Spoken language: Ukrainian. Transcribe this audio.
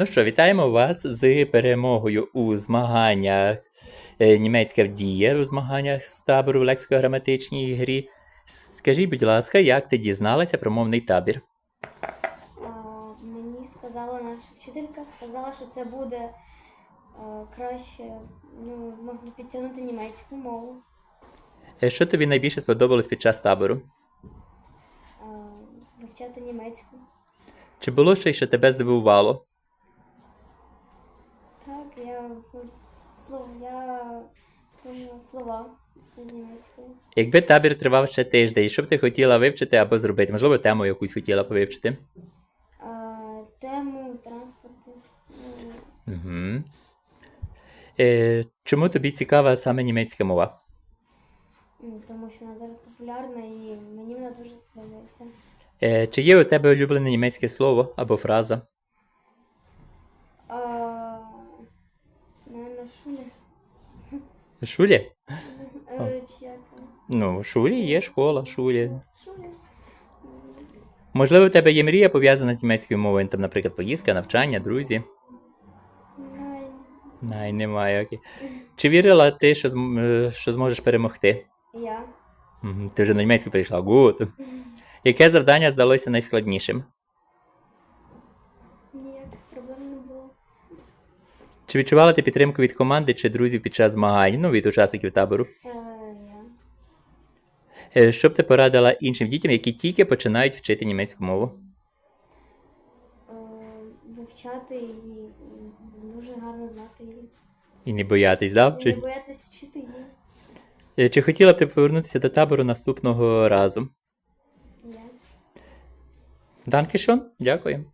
Ну що, вітаємо вас з перемогою у змаганнях е, німецька дія у змаганнях з табору в лексико-граматичній грі. Скажіть, будь ласка, як ти дізналася про мовний табір? Мені сказала наша вчителька, сказала, що це буде краще, ну, можна підтягнути німецьку мову, Е, Що тобі найбільше сподобалось під час табору? вивчати німецьку. Чи було щось, що тебе здивувало? Я слова з німецької. Якби табір тривав ще тиждень, що б ти хотіла вивчити або зробити? Можливо, тему якусь хотіла повивчити? А, тему транспорту. Угу. Е, чому тобі цікава саме німецька мова? Тому що вона зараз популярна і мені вона дуже подобається. Е, чи є у тебе улюблене німецьке слово або фраза? Шуліс. Шулі? Е, Чи як там? Ну, шулі є школа, шулі. Шулі. Можливо, у тебе є мрія пов'язана з німецькою мовою, там, наприклад, поїздка, навчання, друзі. Най. Най, немає, окей. Чи вірила ти, що, зм- е, що зможеш перемогти? Я. Мгм, Ти вже на німецьку прийшла. Гуд. Яке завдання здалося найскладнішим? Ніяких проблем не було. Чи відчувала ти підтримку від команди чи друзів під час змагань, ну від учасників табору? Е. Е, Що б ти порадила іншим дітям, які тільки починають вчити німецьку мову? Е, вивчати і дуже гарно знати її. І не боятись, да? І не Чи, боятися вчити її. Е, чи хотіла б ти повернутися до табору наступного разу? Я. Данкішон, дякую.